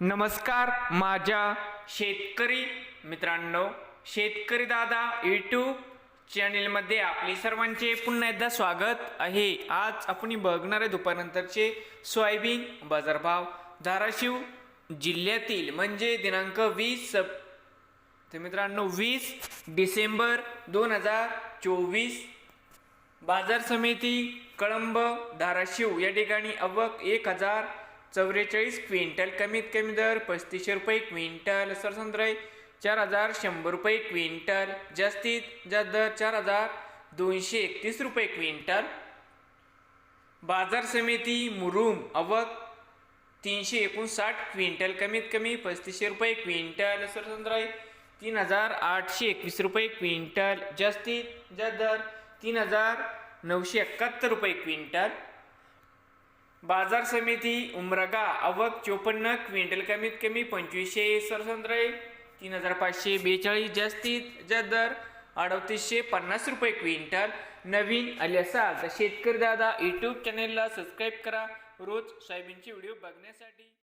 नमस्कार माझ्या शेतकरी मित्रांनो शेतकरी दादा यूट्यूब चॅनेलमध्ये आपले सर्वांचे पुन्हा एकदा स्वागत आहे. आज आपण बघणार आहे दुपारनंतरचे सोयाबीन बाजारभाव. धाराशिव जिल्ह्यातील म्हणजे दिनांक वीस सप तर मित्रांनो वीस डिसेंबर दोन हजार चोवीस बाजार समिती कळंब धाराशिव या ठिकाणी अवक एक हजार चौवेचाळीस क्विंटल कमीत कमी दर पस्तीसशे रुपये क्विंटल सरसंद्रय चार हजार शंभर रुपये क्विंटल जास्तीत जास्त दर चार हजार दोनशे एकतीस रुपये क्विंटल. बाजार समिती मुरुम अवक तीनशे एकोणसाठ क्विंटल कमीत कमी पस्तीसशे रुपये क्विंटल सरसंद्रय तीन हजार आठशे एकवीस रुपये क्विंटल जास्तीत जास्त दर तीन हजार नऊशे एकाहत्तर रुपये क्विंटल. बाजार समिती उमरगा अवक चोपन्न क्विंटल कमीत कमी पंचवीसशे सरसंद्रय तीन हजार पाचशे बेचाळीस जास्तीत जा दर अडतीसशे पन्नास रुपये क्विंटल. नवीन आले असाल तर शेतकरी दादा यूट्यूब चॅनेलला सबस्क्राईब करा. रोज सोयाबीनचे व्हिडिओ बघण्यासाठी.